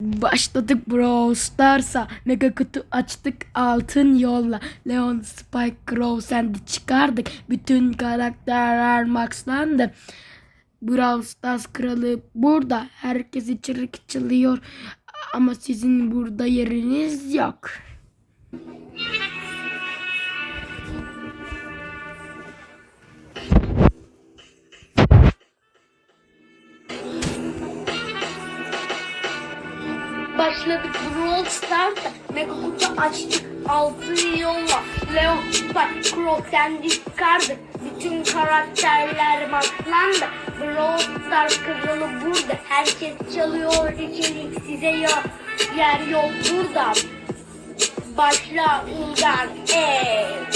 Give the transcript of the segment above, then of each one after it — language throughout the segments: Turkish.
Başladık Brawl Stars'a. Mega kutu açtık altın yolla. Leon, Spike, Crow, Sandy çıkardık. Bütün karakterler maxlandı. Brawl Stars kralı burada. Herkes içerik çalıyor. Ama sizin burada yeriniz yok. Başladık Brawl Stars'a. Mega kutu açtık. Altın yolla. Leon, Spike, Crow, Sandy çıkardık. Bütün karakterler maxlandı. Brawl Stars kralı burada. Herkes çalıyor içerik size yok. Yer yok burada. Başla Ulgan ev.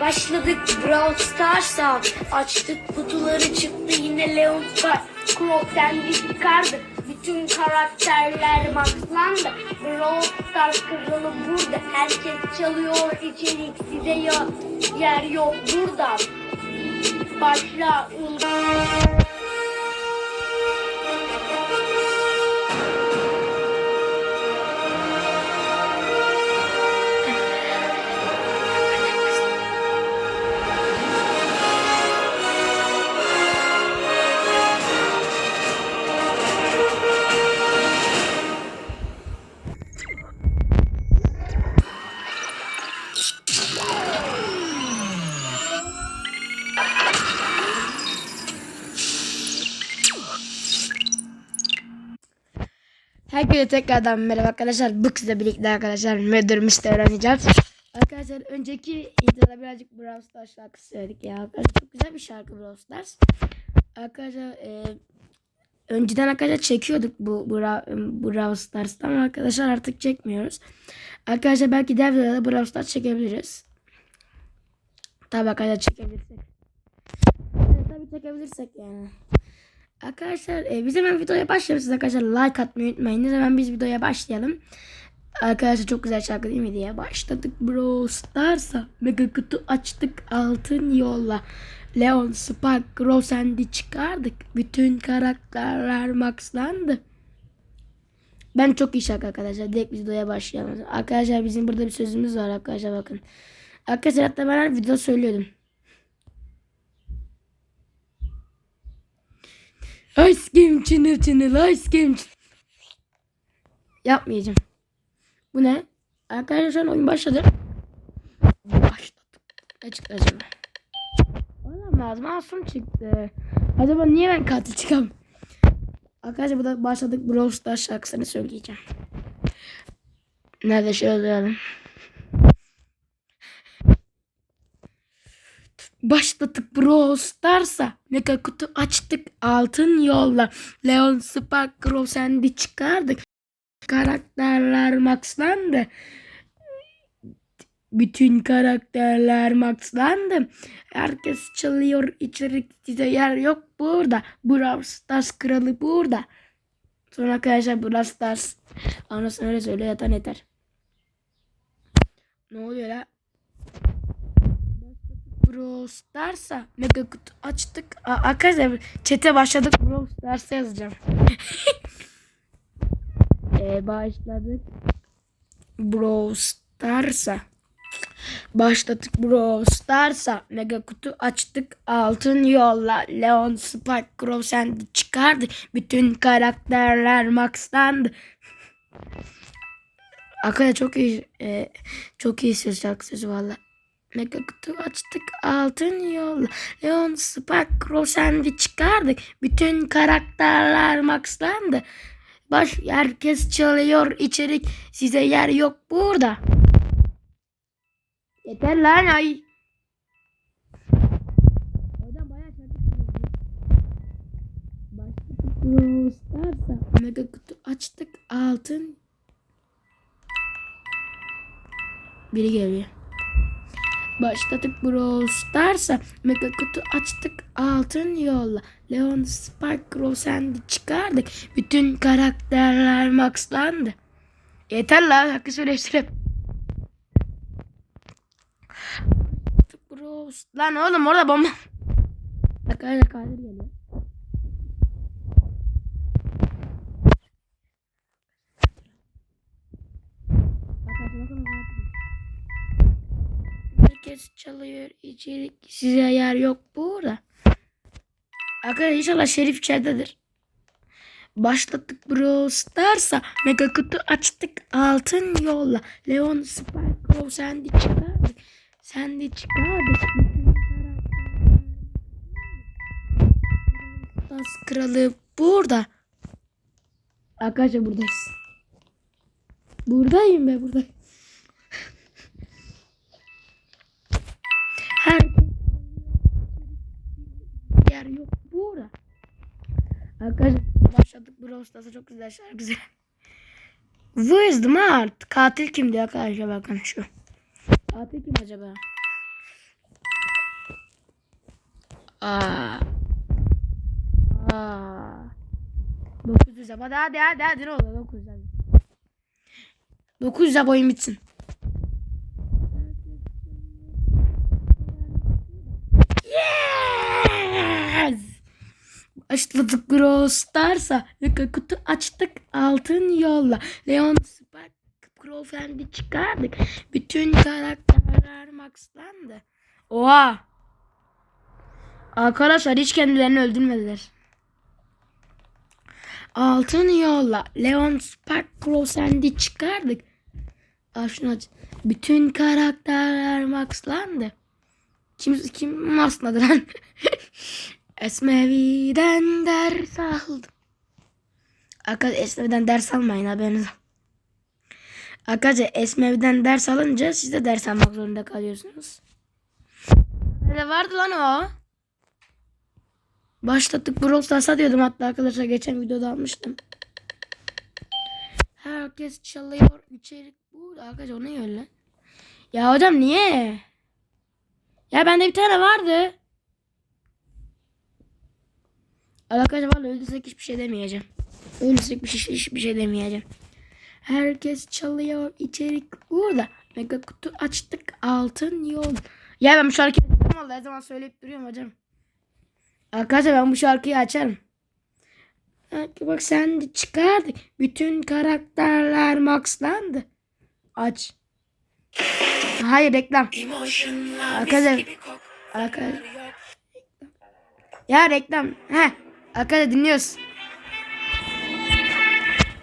Başladık Brawl Stars'a. Açtık kutuları çıktı yine Leon Spike. Crow Sandy çıkardık. Bütün karakterler maxlandı. Brawl Stars kralı burada. Herkes çalıyor içerik size yok. Yer yok burada. Başla Herkese tekrardan merhaba arkadaşlar. Bu kızla birlikte arkadaşlar müdürümüzde öğreneceğiz. Arkadaşlar önceki introda birazcık Brawl Stars şarkısı söyledik ya. Arkadaşlar çok güzel bir şarkı Brawl Stars. Arkadaşlar e, önceden arkadaşlar çekiyorduk bu Brawl, Stars'tan ama arkadaşlar artık çekmiyoruz. Arkadaşlar belki diğer videoda Brawl Stars çekebiliriz. Tabii arkadaşlar çekebilirsek. Tabii çekebilirsek yani. Arkadaşlar e, biz hemen videoya başlayalım. Siz arkadaşlar like atmayı unutmayın. Hemen biz videoya başlayalım. Arkadaşlar çok güzel şarkı değil mi diye başladık. Bro Stars'a mega kutu açtık altın yolla. Leon, Spark, Crow, Sandy çıkardık. Bütün karakterler maxlandı. Ben çok iyi şarkı arkadaşlar. Direkt videoya başlayalım. Arkadaşlar bizim burada bir sözümüz var arkadaşlar bakın. Arkadaşlar hatta ben her video söylüyordum. Ice cream çınır çınır ice cream çınır. Yapmayacağım. Bu ne? Arkadaşlar oyun başladı. Başladık. Ne çıktı acaba? Olamaz. Masum çıktı. Acaba niye ben katil çıkam? Arkadaşlar burada başladık. Brawl Stars şarkısını söyleyeceğim. Nerede söylüyorum? Başladık Brawl Stars'a. Mega kutu açtık altın yolla. Leon, Spark, Crow, Sandy çıkardık. Karakterler maxlandı. Bütün karakterler maxlandı. Herkes çalıyor içerik size yer yok burada. Brawl Stars kralı burada. Sonra arkadaşlar Brawl Stars. Anlasın öyle söyle yatan yeter. Ne oluyor la? Brawl Stars'a mega kutu açtık. Aa, arkadaşlar çete başladık. Brawl Stars'a yazacağım. ee, başladık. Brawl Stars'a. Başladık Brawl Stars'a. Mega kutu açtık. Altın yolla. Leon, Spike, Crow, Sandy çıkardık. Bütün karakterler maxlandı. Arkadaşlar çok iyi e, çok iyi söz şarkı sözü valla. Mega kutu açtık altın yolla. Leon, Crow, Sandy çıkardık. Bütün karakterler maxlandı. Baş herkes çalıyor içerik. Size yer yok burada. Yeter lan ay. Oradan bayağı şarkı Stars'a. Mega kutu açtık altın. Biri geliyor. Başladık Brawl Stars'a. Mega kutu açtık altın yolla. Leon, Spike, Crow, Sandy çıkardık. Bütün karakterler maxlandı. Yeter lan hakkı söyleştirip. Brawl Lan oğlum orada bomba. Arkadaşlar katil geliyor. Herkes çalıyor. İçerik size yer yok burada. Arkadaşlar inşallah Şerif içeridedir. Başlattık Brawl Stars'a. Mega kutu açtık altın yolla. Leon Sparkle sen de çıkardık. Sen. Das kralı burada. Arkadaşlar buradayız. Buradayım be buradayım. Arkadaşlar başladık Brawl Stars'a çok güzel şarkı güzel. Where's the Mart? Katil kimdi arkadaşlar bakın şu. Katil kim acaba? Aa. Aa. 900 yap. Hadi hadi hadi hadi ne olur 900 hadi. 900 yap oyun bitsin. Yes! Başladık Brawl Stars'a. Kutu açtık altın yolla. Leon Spark Crowfriend'i çıkardık. Bütün karakterler maxlandı. Oha! Arkadaşlar hiç kendilerini öldürmediler. Altın yolla. Leon Spark Crowfriend'i çıkardık. Al şunu aç. Bütün karakterler maxlandı. Kim, kim maxladı lan? Esmevi'den ders aldım. Arkadaşlar Esmevi'den ders almayın haberiniz. Arkadaşlar Esmevi'den ders alınca siz de ders almak zorunda kalıyorsunuz. Ne vardı lan o? Başlattık Brawl Stars'a diyordum hatta arkadaşlar geçen videoda almıştım. Herkes çalıyor içerik bu. Arkadaşlar o ne öyle? Ya hocam niye? Ya bende bir tane vardı. Arkadaşlar valla öldürsek hiçbir şey demeyeceğim. Öldürsek bir şey, hiçbir şey demeyeceğim. Herkes çalıyor içerik burada. Mega kutu açtık altın yol. Ya ben bu şarkıyı açarım valla her zaman söyleyip duruyorum hocam. Arkadaşlar ben bu şarkıyı açarım. Bak, sen de çıkardık. Bütün karakterler maxlandı. Aç. Hayır reklam. Arkadaşlar. Arkadaşlar. Ya reklam. He. Arkadaşlar dinliyoruz.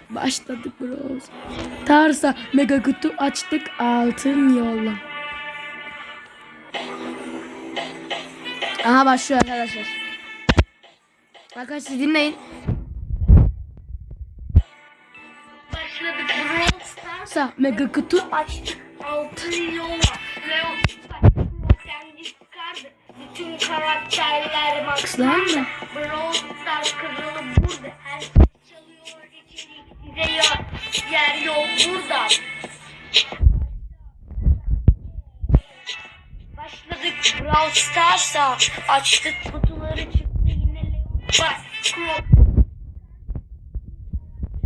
Başladık bros. Tarsa mega kutu açtık altın yolla. Aha başlıyor arkadaşlar. Arkadaşlar dinleyin. Başladık Brawl Stars. Sa mega kutu Açtık altın yolla. Leon kendi çıkardı. Bütün karakterler maxlandı. mı? Stars kralı burada. Herkes çalıyor içerik size yok. Yer yok burada. Başladık Brawl Stars'a. Açtık kutuları çıktı yine Leon. Bak.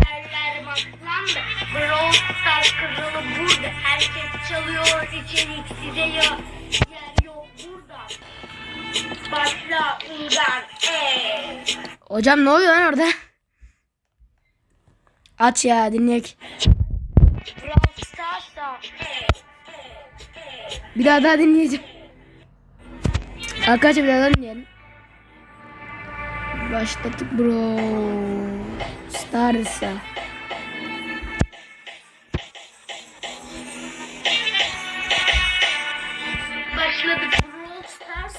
Karakterler maxlandı. Brawl Stars kralı burada. Herkes çalıyor içerik size yok. Yer. Başla Ungan. Eee. Hocam ne oluyor lan orada? Aç ya dinleyek. Bir daha daha dinleyeceğim. Arkadaşlar bir daha daha dinleyelim. Başladık bro. Stars'a.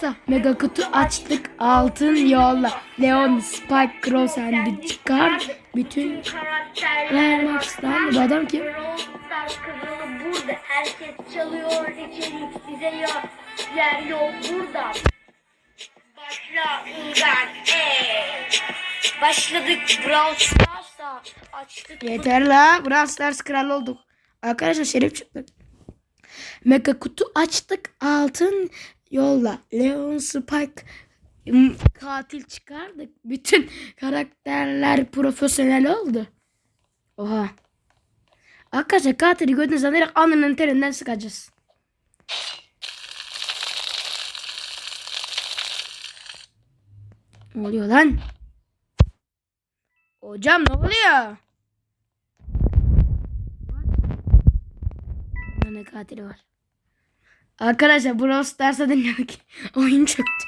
Sa mega kutu açtık altın yolla. Leon Spike Cross and çıkar. Bütün karakterler Max'tan bu adam kim? Herkes çalıyor içerik size yok. Yer yok burada. Başla Ungan. Eee. Başladık Brawl Stars'a. Açtık Yeter la. Brawl Stars kralı olduk. Arkadaşlar şerif çıktık. Mega kutu açtık. Altın yolla. Leon Spike katil çıkardık. Bütün karakterler profesyonel oldu. Oha. Arkadaşlar katili gördüğünüz zaman direkt alnının terinden sıkacağız. Ne oluyor lan? Hocam ne oluyor? Ne katili var? Arkadaşlar Brawl Stars'a dinledik. Oyun çöktü.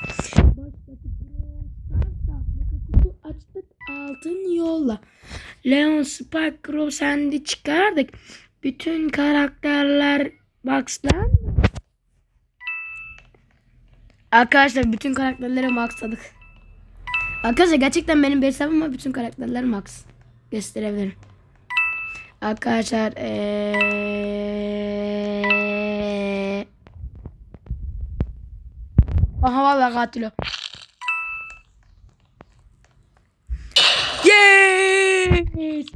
Açtık altın yolla. Leon, Spike, Crow, Sandy çıkardık. Bütün karakterler Max'tan. Arkadaşlar bütün karakterleri maxladık. Arkadaşlar gerçekten benim bir ama bütün karakterler max. Gösterebilirim. Arkadaşlar eee... Aha vallahi katil o. Yes!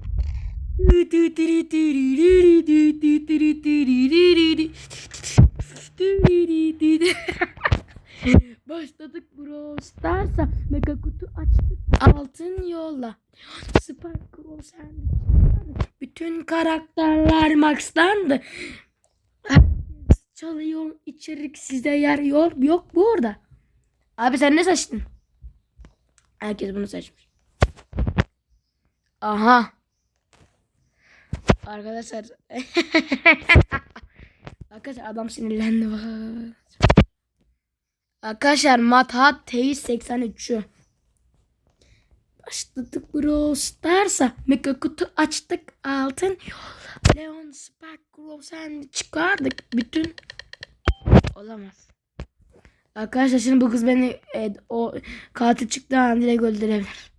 Başladık Brawl Stars'a. Mega kutu açtık. Altın yolla. Süper Crow sen. Bütün karakterler maxlandı. Herkes çalıyor. İçerik size yer yok, yok bu orada. Abi sen ne seçtin? Herkes bunu seçmiş. Aha. Arkadaşlar. Arkadaşlar adam sinirlendi. Arkadaşlar Mathat Teis 83'ü. Başladık Brawl Stars'a. Mega kutu açtık altın. Yolla. Leon Spark Crow sen çıkardık. Bütün olamaz. Arkadaşlar şimdi bu kız beni e, o katil çıktı an direkt öldürebilir.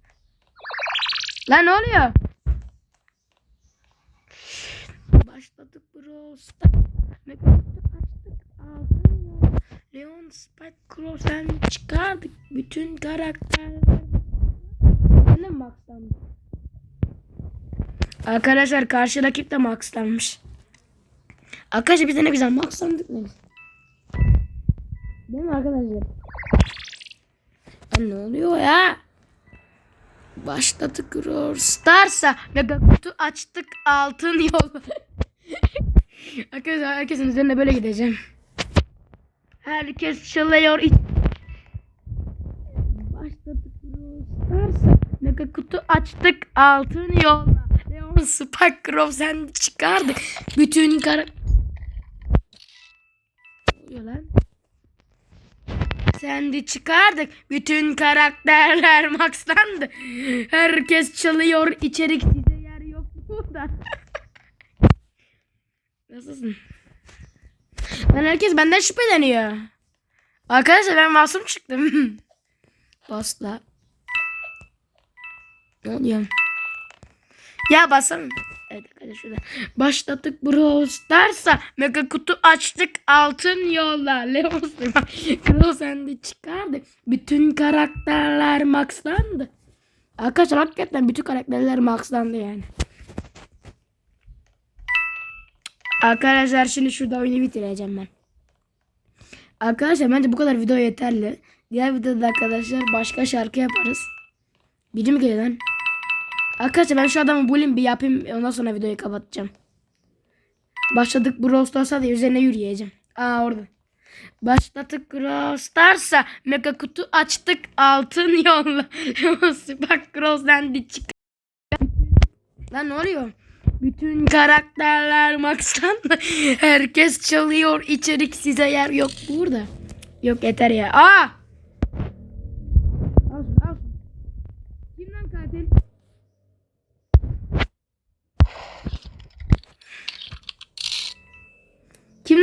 Lan ne oluyor? Başladık Stars. Mega kutu açtık yolla. Leon Spike sen çıkardık. Bütün karakterler. Ben de maxlandım. Arkadaşlar karşı rakip de maxlanmış. Arkadaşlar biz ne güzel maxlandık ne. Değil mi arkadaşlar? Lan ne oluyor ya? Başladık Brawl Stars'a. Kutu açtık altın yol. arkadaşlar herkesin üzerine böyle gideceğim. Herkes çalıyor. Başladık Brawl Stars'a. Mega kutu açtık altın yolla. Leon Spark Crow sen çıkardık. Bütün kara... Ne oluyor lan? Sen de çıkardık. Bütün karakterler maxlandı. Herkes çalıyor. içerik size yer yok burada. Nasılsın? Lan herkes benden şüpheleniyor. Arkadaşlar ben masum çıktım. Basla. Ne oluyor? Ya basalım. Arkadaşlar şurada. Başladık Brawl Stars'a. Mega kutu açtık. Altın yolla. Kral sende çıkardı. Bütün karakterler maxlandı. Arkadaşlar hakikaten bütün karakterler maxlandı yani. Arkadaşlar şimdi şurada oyunu bitireceğim ben. Arkadaşlar bence bu kadar video yeterli. Diğer videoda arkadaşlar başka şarkı yaparız. Mi geliyor lan? Arkadaşlar ben şu adamı bulayım bir yapayım ondan sonra videoyu kapatacağım. Başladık Brawl Stars'a da üzerine yürüyeceğim. Aa orada. Başladık Brawl Stars'a mega kutu açtık altın yolla. Bak Cros'dan çık. Lan ne oluyor? Bütün karakterler max'tan herkes çalıyor. içerik size yer yok burada. Yok yeter ya. Aa! Al, al. Kim lan katil?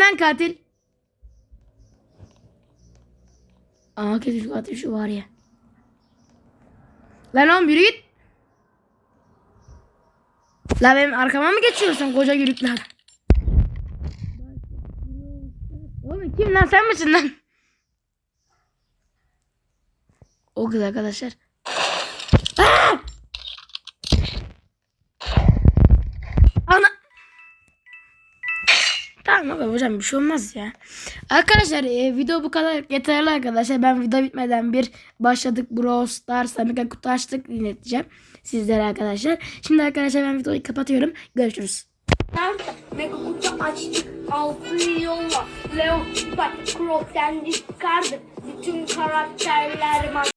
Kim lan katil? Aa şu katil şu var ya. Lan oğlum yürü git. La benim arkama mı geçiyorsun koca gürükler? Oğlum kim lan sen misin lan? O kız arkadaşlar. Tamam abi hocam bir şey olmaz ya. Arkadaşlar e, video bu kadar yeterli arkadaşlar. Ben video bitmeden bir başladık Brawl Stars'a mega kutu açtık dinleteceğim sizlere arkadaşlar. Şimdi arkadaşlar ben videoyu kapatıyorum. Görüşürüz. Mega kutu açtık. Altın yolla. Leon, Spike, Crow, Sandy çıkardık. Bütün karakterler